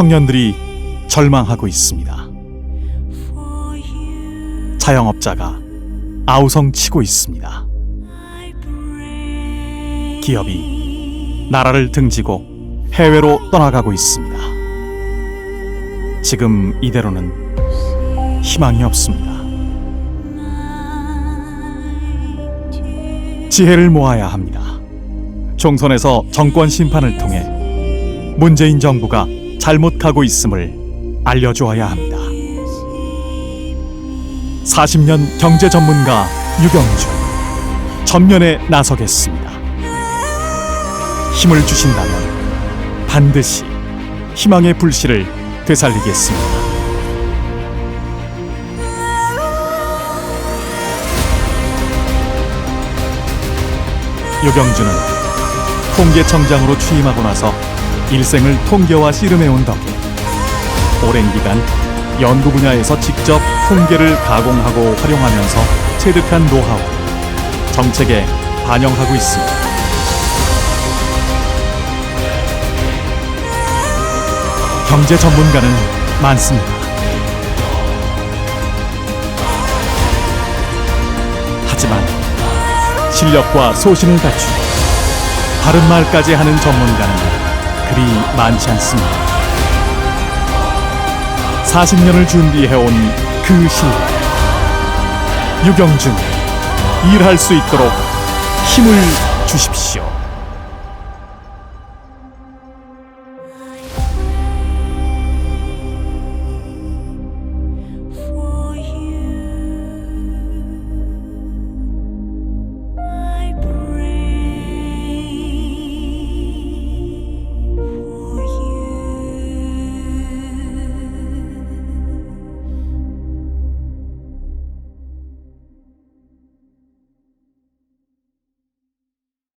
청년들이 절망하고 있습니다. 자영업자가 아우성 치고 있습니다. 기업이 나라를 등지고 해외로 떠나가고 있습니다. 지금 이대로는 희망이 없습니다. 지혜를 모아야 합니다. 총선에서 정권 심판을 통해 문재인 정부가 잘못 가고 있음을 알려주어야 합니다. 40년 경제 전문가 유경준 전면에 나서겠습니다. 힘을 주신다면 반드시 희망의 불씨를 되살리겠습니다. 유경준은 통계청장으로 취임하고 나서 일생을 통계와 씨름해온 덕에 오랜 기간 연구 분야에서 직접 통계를 가공하고 활용하면서 체득한 노하우 정책에 반영하고 있습니다. 경제 전문가는 많습니다. 하지만 실력과 소신을 갖추고 바른 말까지 하는 전문가는 그리 많지 않습니다. 40년을 준비해온 그 실력. 유경준, 일할 수 있도록 힘을 주십시오.